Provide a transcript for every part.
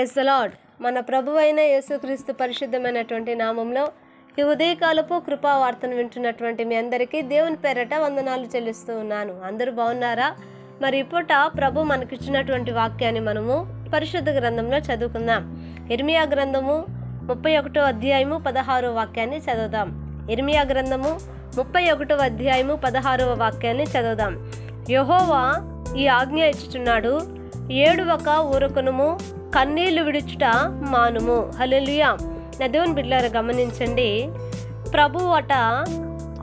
Praise lord lord మన ప్రభు అయిన యేసుక్రీస్తు పరిశుద్ధమైనటువంటి నామంలో ఈ ఉదయకాలపు కృపావార్తను వింటున్నటువంటి మీ అందరికీ దేవుని పేరట వందనాలు చెల్లిస్తూ ఉన్నాను. అందరూ బాగున్నారా? మరి ఇప్పుట ప్రభు మనకిచ్చినటువంటి వాక్యాన్ని మనము పరిశుద్ధ గ్రంథంలో చదువుకుందాం. ఇర్మియా గ్రంథము ముప్పై ఒకటో అధ్యాయము పదహారో వాక్యాన్ని చదువుదాం. ఇర్మియా గ్రంథము ముప్పై ఒకటో అధ్యాయము పదహారవ వాక్యాన్ని చదువుదాం. యహోవా ఈ ఆజ్ఞ ఇచ్చుచున్నాడు. ఏడువక ఊరకునుము. కన్నీళ్ళు విడుచుట మానుము. హలలుయా నా దేవుని బిడ్డలారా గమనించండి. ప్రభు అట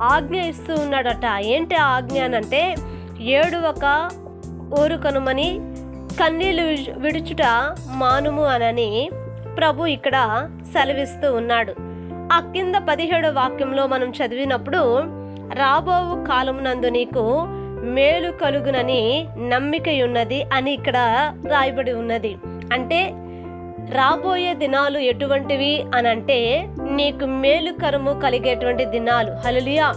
ఆజ్ఞ ఇస్తూ ఉన్నాడట. ఏంటి ఆ ఆజ్ఞ అనంటే ఏడువక ఊరుకొనుమని కన్నీళ్ళు విడుచుట మానుము అనని ప్రభు ఇక్కడ సెలవిస్తూ ఉన్నాడు. ఆ కింద పదిహేడు వాక్యంలో మనం చదివినప్పుడు రాబోవు కాలమునందు నీకు మేలు కలుగునని నమ్మిక ఉన్నది అని ఇక్కడ రాయబడి ఉన్నది. అంటే రాబోయే దినాలు ఎటువంటివి అని అంటే నీకు మేలుకరము కలిగేటువంటి దినాలు. హలలియా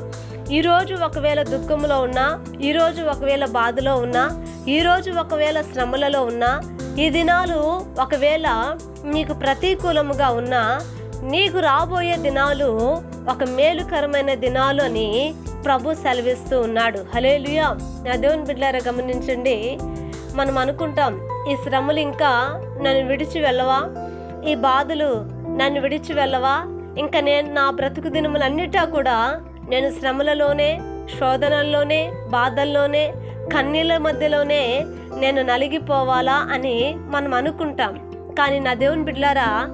ఈరోజు ఒకవేళ దుఃఖంలో ఉన్నా ఈరోజు ఒకవేళ బాధలో ఉన్నా ఈరోజు ఒకవేళ శ్రమలలో ఉన్నా ఈ దినాలు ఒకవేళ నీకు ప్రతికూలముగా ఉన్నా నీకు రాబోయే దినాలు ఒక మేలుకరమైన దినాలు అని ప్రభు సెలవిస్తూ ఉన్నాడు. హలేలుయా నా దేవుని బిడ్డారా గమనించండి. మనం అనుకుంటాం ఈ శ్రమలు ఇంకా నన్ను విడిచి వెళ్ళవా? ఈ బాధలు నన్ను విడిచి వెళ్ళవా? ఇంకా నేను నా బ్రతుకు దినములన్నిటా కూడా నేను శ్రమలలోనే శోధనల్లోనే బాధల్లోనే కన్నీళ్ళ మధ్యలోనే నేను నలిగిపోవాలా అని మనం అనుకుంటాం. కానీ నా దేవుని బిడ్లారా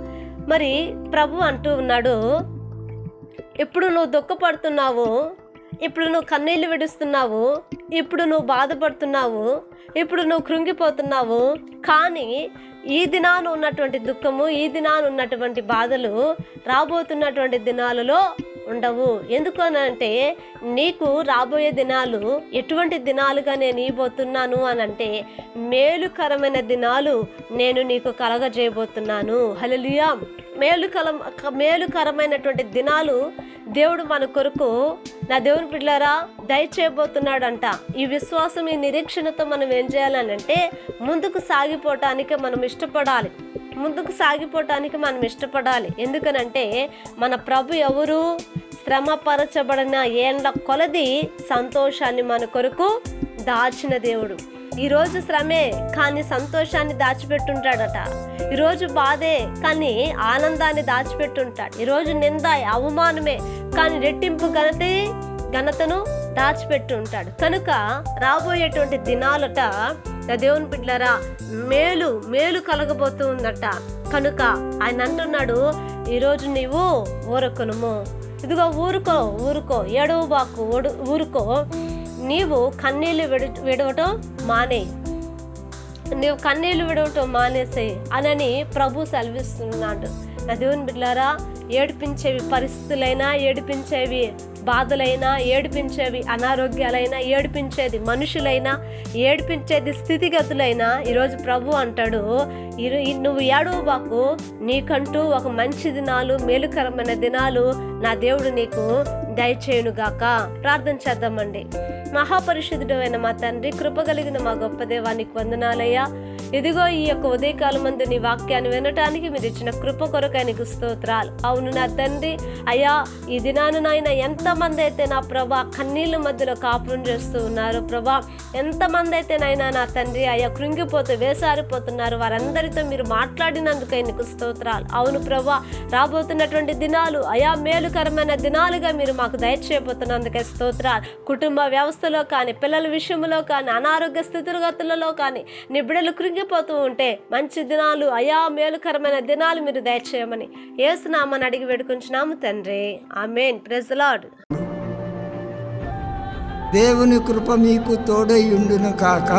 మరి ప్రభు అంటూ ఉన్నాడు ఎప్పుడు నువ్వు దుఃఖపడుతున్నావు ఇప్పుడు నువ్వు కన్నీళ్ళు విడుస్తున్నావు ఇప్పుడు నువ్వు బాధపడుతున్నావు ఇప్పుడు నువ్వు కృంగిపోతున్నావు. కానీ ఈ దినాన ఉన్నటువంటి దుఃఖము ఈ దినాన ఉన్నటువంటి బాధలు రాబోతున్నటువంటి దినాలలో ఉండవు. ఎందుకనంటే నీకు రాబోయే దినాలు ఎటువంటి దినాలుగా నేను ఇవ్వబోతున్నాను అని అంటే మేలుకరమైన దినాలు నేను నీకు కలగజేయబోతున్నాను. హలలియా మేలుకల మేలుకరమైనటువంటి దినాలు దేవుడు మన కొరకు నా దేవుని పిల్లరా దయచేయబోతున్నాడంట. ఈ విశ్వాసం ఈ నిరీక్షణతో మనం ఏం చేయాలనంటే ముందుకు సాగిపోవటానికి మనం ఇష్టపడాలి. ముందుకు సాగిపోవటానికి మనం ఇష్టపడాలి. ఎందుకనంటే మన ప్రభు ఎవరు? శ్రమపరచబడిన ఏండ్ల కొలది సంతోషాన్ని మన కొరకు దాచిన దేవుడు. ఈరోజు శ్రమే కానీ సంతోషాన్ని దాచిపెట్టుంటాడట. ఈరోజు బాధే కానీ ఆనందాన్ని దాచిపెట్టుంటాడు. ఈరోజు నింద అవమానమే కానీ రెట్టింపు ఘనత ఘనతను దాచిపెట్టి ఉంటాడు కనుక రాబోయేటువంటి దినాలట నా దేవుని బిడ్డలారా మేలు మేలు కలగబోతూ ఉందట కనుక ఆయన అంటున్నాడు ఈరోజు నీవు ఊరకునుము. ఇదిగో ఊరుకో ఊరుకో ఏడవ బాకు ఊరుకో. నీవు కన్నీళ్ళు విడు విడవటం మానే. నీవు కన్నీళ్ళు విడవటం మానేసే అనని ప్రభు సెలవిస్తున్నాడు. నా దేవుని బిడ్డారా ఏడిపించేవి పరిస్థితులైనా ఏడిపించేవి బాధలైనా ఏడిపించేవి అనారోగ్యాలైనా ఏడిపించేది మనుషులైనా ఏడిపించేది స్థితిగతులైనా ఈరోజు ప్రభు అంటాడు ఈ- నువ్వు ఏడవ బాకు నీకంటూ ఒక మంచి దినాలు మేలుకరమైన దినాలు నా దేవుడు నీకు దయచేయునుగాక. ప్రార్థన చేద్దామండి. మహాపరిశుద్ధుడు మా తండ్రి కృపగలిగిన మా గొప్ప దేవానికి వందనాలయ్యా. ఇదిగో ఈ యొక్క ఉదయకాలం మందు నీ వాక్యాన్ని వినటానికి మీరు ఇచ్చిన కృప కొరకు నీకు స్తోత్రాలు. అవును నా తండ్రి అయ్యా ఈ దినాను నాయన ఎంతమంది అయితే నా ప్రభా కన్నీళ్ళ మధ్యలో కాపురం చేస్తూ ఉన్నారు ప్రభా ఎంతమంది అయితే నైనా నా తండ్రి అయ్యా కృంగిపోతూ వేసారిపోతున్నారు వారందరితో మీరు మాట్లాడినందుకై నీకు స్తోత్రాలు. అవును ప్రభా రాబోతున్నటువంటి దినాలు అయా మేలుకరమైన దినాలుగా మీరు మాకు దయచేయబోతున్నందుకే స్తోత్రాలు. కుటుంబ వ్యవస్థలో కానీ పిల్లల విషయంలో కానీ అనారోగ్య స్థితిగతులలో కానీ నిబిడలు కృంగి కృంగిపోతూ ఉంటే మంచి దినాలు అయా మేలుకరమైన దినాలు మీరు దయచేయమని ఏసునామని అడిగి వేడుకుంటున్నాము తండ్రి. ఆమెన్. ప్రెజలాడ్ దేవుని కృప మీకు తోడై ఉండును కాక.